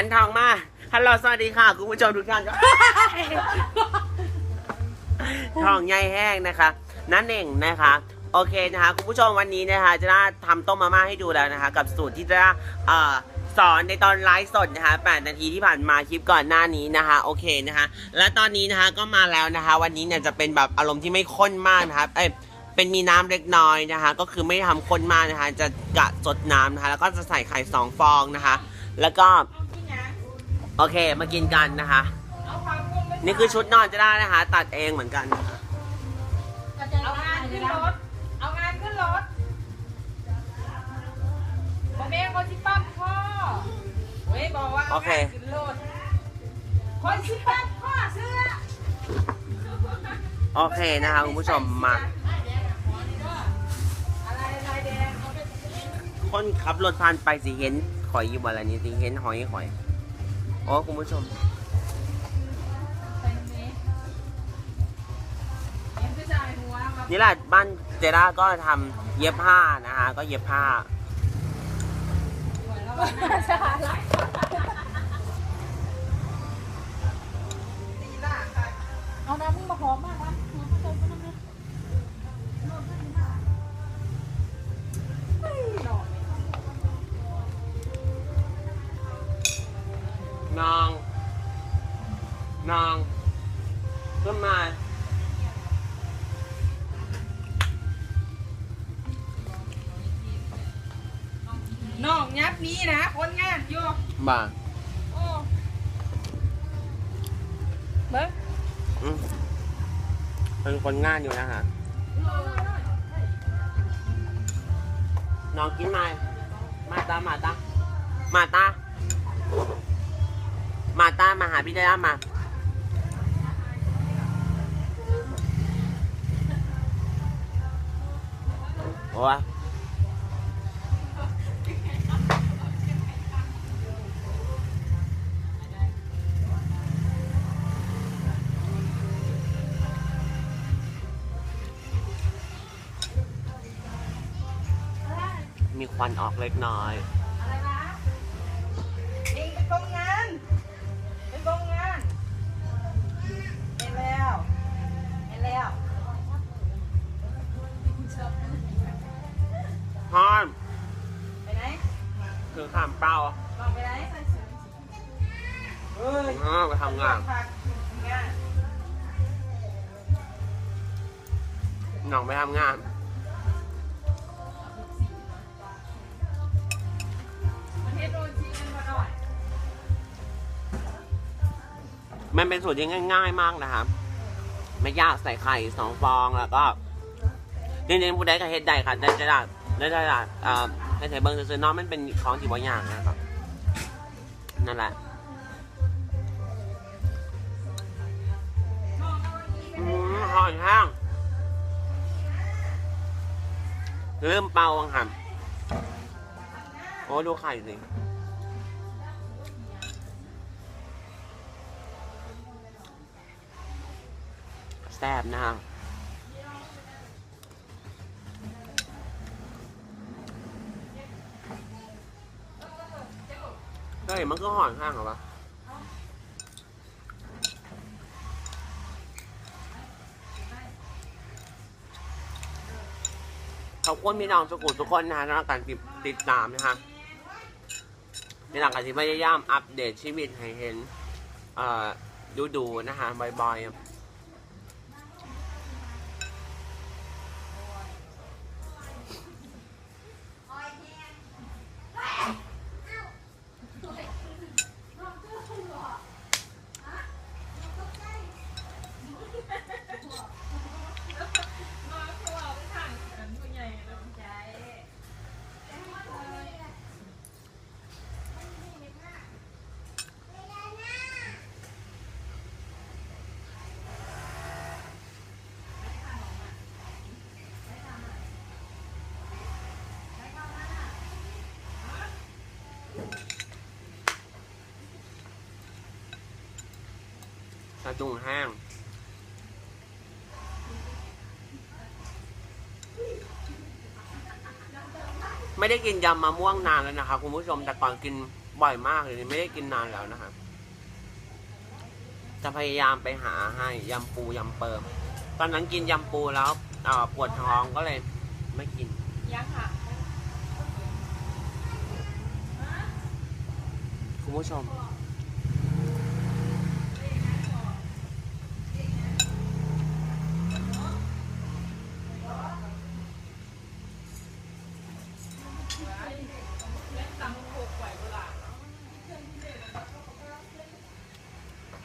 หันทองมา ฮัลโหล สวัสดีค่ะ คุณผู้ชมทุกท่านทองใยแห้งนะคะ นั่นเองนะคะ โอเคนะคะ คุณผู้ชมวันนี้นะคะจะได้ทำต้มมาม่าให้ดูแล้วนะคะ กับสูตรที่จะเอ่อสอนในตอนไลฟ์สดนะคะ8นาทีที่ผ่านมาคลิปก่อนหน้านี้นะคะ โอเคนะคะ และตอนนี้นะคะก็มาแล้วนะคะ วันนี้เนี่ยจะเป็นแบบอารมณ์ที่ไม่ข้นมากนะคะเอ้ยเป็นมีน้ำเล็กน้อยนะคะ ก็คือไม่ได้ทำข้นมากนะคะ จะกะสดน้ำนะคะ แล้วก็จะใส่ไข่สองฟองนะคะ แล้วก็ โอเค มากินกันนะคะ นี่คือชุดนอนจะได้นะคะ ตัดเองเหมือนกันนะคะเอางานขึ้นรถ เอางานขึ้นรถบอกแม่คนที่ปั๊มพ่อเว้ยบอกว่าเอางานขึ้นรถคนที่ปั๊มพ่อเสื้อ โอเคนะคะคุณผู้ชมมา อะไรลายแดง คนขับรถผ่านไปสิเห็นหอยอยู่บ่อะไรนี่สิเห็นหอยหอย อ๋อคุณผู้ชมนี่แหละบ้านเจด้าก็ทำเย็บผ้านะฮะก็เย็บผ้าเอาน้ำมึงมาหอมมาก น้องยับนี้นะคนงานอยู่บ่าโอ้เบิ้งอืมเป็นคนงานอยู่นะคะน้องกินไหมมาตามาตามาตามาตามาหาพี่เจด้ามาโอ้ มีควันออกเล็กน้อย อะไรนะเองเป็นกองงานเป็นกองงานเห็นแล้วเห็นแล้วฮอนไปไหนคือข้ามเป้าลองไปไหนเฮ้ยอ๋อไปทำงานพักงานน้องไปทำงาน มันเป็นสูตรที่ง่าย ๆ มากนะครับไม่ยากใส่ไข่สองฟองแล้วก็จริงๆผู้ใดก็เฮ็ดได้ค่ะได้จะได้ได้จะได้เอ่อในไทยเบิ้งซื้อๆเน้องมันเป็นของที่บ่ยากนะครับนั่นแหละอืมหอยแห้งเริ่มเป่าวังหันโอ้ดูไข่สิ แซ่บนะครับเฮ้ยมันก็ห่อนข้างเหรอวะขอบคุณพี่น้องสุขุทุกคนนะฮะสำหรับการติดติดตามนะฮะในหลังการที่พยายามอัปเดตชีวิตให้เห็นดูดูๆนะฮะบ่อยๆ กระจุงแห้งไม่ได้กินยำมะม่วงนานแล้วนะคะคุณผู้ชมแต่ก่อนกินบ่อยมากเลยไม่ได้กินนานแล้วนะครับจะพยายามไปหาให้ยำปูยำเปิมตอนนั้นกินยำปูแล้วเอ่อปวดท้องก็เลยไม่กินยังค่ะคุณผู้ชม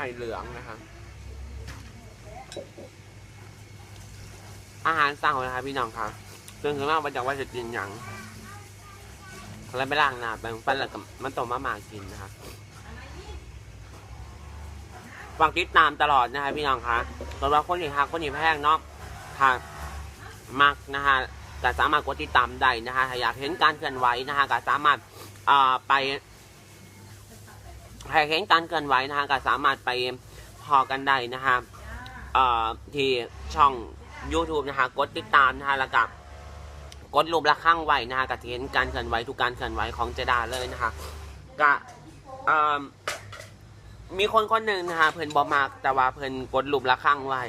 ข่เหลืองนะครับอาหารเศร้านะครับพี่น้องครับเรื่องคือว่ามาจากว่าจะกินยังแล้วไปล้างหน้าแปรงฟันแล้วกับมันต้มมาหมากินนะครับฟังติดตามตลอดนะครับพี่น้องครับสำหรับคนที่หักคนที่แพงเนาะหากมักนะฮะก็สามารถกดติดตามได้นะฮะถ้าอยากเห็นการเคลื่อนไหวนะฮะก็สามารถไป ใครเห็นการเคลื่อนไหวนะฮะก็สามารถไปพอกันได้นะฮะที่ช่อง YouTube นะฮะกดติดตามนะฮะแล้วก็กดรูประฆังไว้นะฮะก็จะเห็นการเคลื่อนไหวทุกการเคลื่อนไหวของเจดาเลยนะฮะก็มีคนคนหนึ่งนะฮะเพิ่นบอมากแต่ว่าเพิ่นกดรูประฆังไว้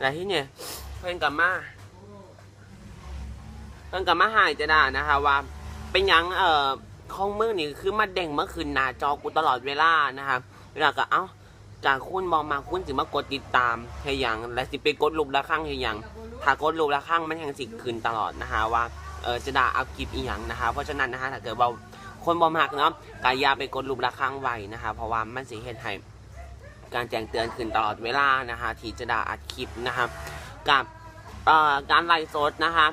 แล้วที่เนี่ยเพิ่นกับมาเพิ่นกับมาหายเจดานะฮะว่าเป็นยังเอ่อ ของมือนี่คือมาเด้งเมื่อคืนหน้าจอกูตลอดเวลานะครับแล้วก็เอ้าจากคุณบอกมาคุณสิมากดติดตามให้หยังและสิไปกดรูประฆังให้หยังถ้ากดรูประฆังมันยังสิขึ้นตลอดนะฮะว่าเออจะด่าอัพคลิปอีหยังนะฮะเพราะฉะนั้นนะฮะถ้าเกิดว่าคนบอมากเนาะกายาไปกดรูประฆังไว้นะฮะเพราะว่ามันสิเฮ็ดให้การแจ้งเตือนขึ้นตลอดเวลานะฮะที่จะด่าอัดคลิปนะครับกับการไลฟ์สดนะฮะ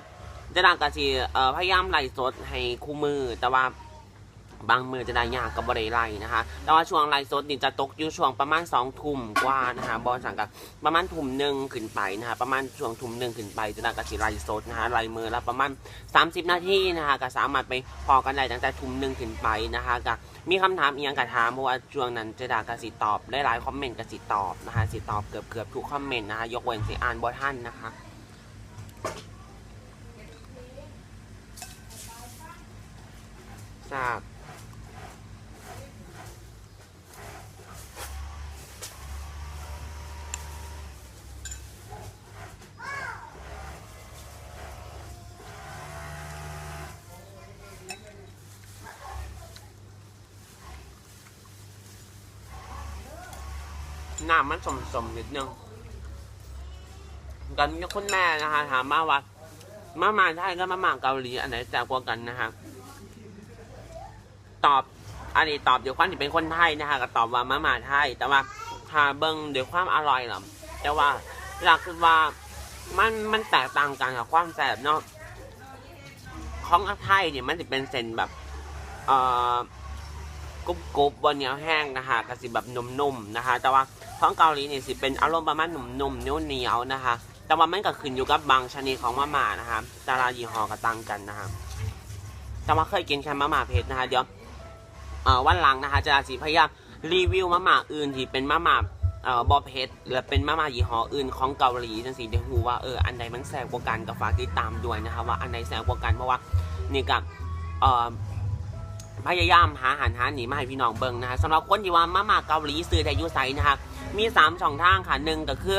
จะด่ากะสิเอ่พยายามไลฟ์สดให้คู่มือแต่ว่า บางมือจะได้ยากกับบริไลนะคะ แต่ว่าช่วงไลฟ์สดนี่จะตกอยู่ช่วงประมาณสองทุ่มกว่านะคะบอลสั่งกับประมาณทุ่มหนึ่งขึ้นไปนะคะประมาณช่วงทุ่มหนึ่งขึ้นไปจะได้กระสีไลฟ์สดนะคะไลฟ์มือละประมาณ 30 นาทีนะคะก็สามารถไปพอกันได้ตั้งแต่ทุ่มหนึ่งขึ้นไปนะคะก็มีคำถามอีกอย่างกระถามเพราะว่าช่วงนั้นจะดากระสีตอบได้หลายคอมเมนต์กระสีตอบนะคะสีตอบเกือบเกือบทุกคอมเมนต์นะคะยกเว้นสีอ่านบอท่านนะคะทราบ น้ำมันสมสมๆนิดนึงกันมีคุณแม่นะคะ ถามมาว่ามามาไทยก็มามาเกาหลีอันไหนแซ่บกว่ากันนะคะตอบอันนี้ตอบเดี๋ยวความที่เป็นคนไทยนะคะก็ตอบว่ามามาไทย แต่ว่าถ้าเบิ้งเดี๋ยวความอร่อยหรอแต่ว่าหลักคือว่ามันมันแตกต่างกันกับความแซ่บเนาะของไทยเนี่ยมันจะเป็นเส้นแบบ เอ่อ กรุบกรุบบนเหนียวแห้งนะคะกระสิแบบนุ่มๆนะคะ แต่ว่าของเกาหลีนี่สิเป็นอารมณ์ประมาณนุ่มๆเหนียวๆนะคะ แต่ว่ามันก็ขึ้นอยู่กับบางชนิดของมะม่านะคะแต่ละยี่ห้อก็ต่างกันนะคะแต่ว่าเคยกินแค่มะม่าเผ็ดนะคะเดี๋ยววันหลังนะคะจะสีพยายามรีวิวมะม่าอื่นที่เป็นมะม่าเอ่อบอเผ็ดหรือเป็นมะม่ายี่ห้ออื่นของเกาหลีจังสีเดี๋ยวหูว่าเอออันใดมันแซ่บกว่ากันก็ฝากติดตามด้วยนะคะว่าอันใดแซ่บกว่ากันเพราะว่านี่กับเอ่อ พยายามหาอาหารหาหนีมาให้พี่น้องเบิ่งนะฮะสำหรับคนที่ว่ามามาเกาหลีซื้อแต่ยูไซนะคะมี 3 ช่องทางค่ะหนึ่งก็คือ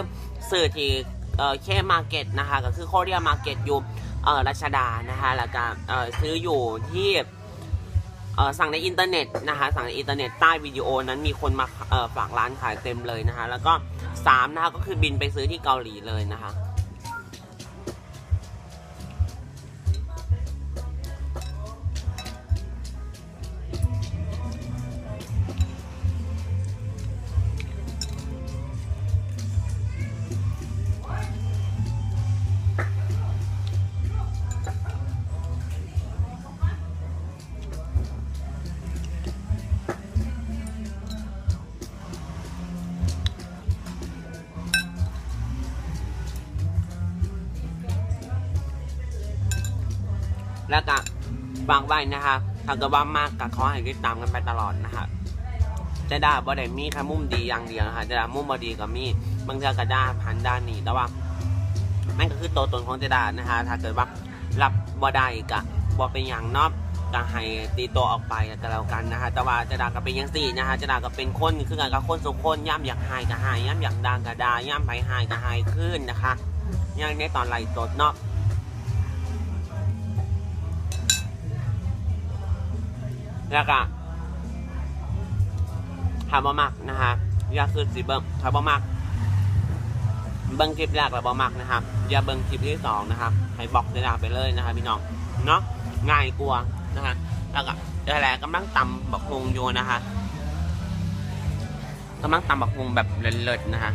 ซื้อที่เอ่อเคมาร์เก็ตนะคะก็คือโคเรียมาร์เก็ตอยู่เอ่อรัชดานะคะแล้วก็เอ่อซื้ออยู่ที่เอ่อสั่งในอินเทอร์เน็ตนะคะสั่งในอินเทอร์เน็ตใต้วิดีโอนั้นมีคนมาเอ่อฝากร้านขายเต็มเลยนะคะแล้วก็3นะคะก็คือบินไปซื้อที่เกาหลีเลยนะคะ แล้วก็วางไว้นะคะถ้าเกิดว่ามากก็ขอให้ติดตามกันไปตลอดนะคะจะด่าบ่ได้มีแค่มุมดีอย่างเดียวนะคะจะด่ามุมบ่ดีก็มีบางเทื่อก็ด่าผ่านด้านนี้แต่ว่านั่นก็คือตัวตนของเจดานะคะถ้าเกิดว่ารับบ่ได้ก็บ่เป็นอย่างนาะก็ให้ตีตัวออกไปก็แล้วกันนะคะแต่ว่าจะด่าก็เป็นยังสี่นะคะจะด่าก็เป็นคนคือกันกับคนสุกคนย่ำอยากหายก็หายย่ำอยากด่าก็ด่าย่ำไปหายก็หายขึ้นนะคะย่างในตอนไหล่สดเนาะ แล้วก็ถามบ่มักนะคะอย่าคือสิเบิ้งถามบ่มักเบิ้งคลิปแรกแล้วบ่มักนะครับอย่าเบิ้งคลิปที่สองนะครับให้บอกจะด่าไปเลยนะครับพี่น้องเนาะง่ายกลัวนะฮะแล้วก็ดูแหละกำลังตำบักฮงอยู่นะฮะกำลังตำบักฮงแบบเลิศๆนะฮะ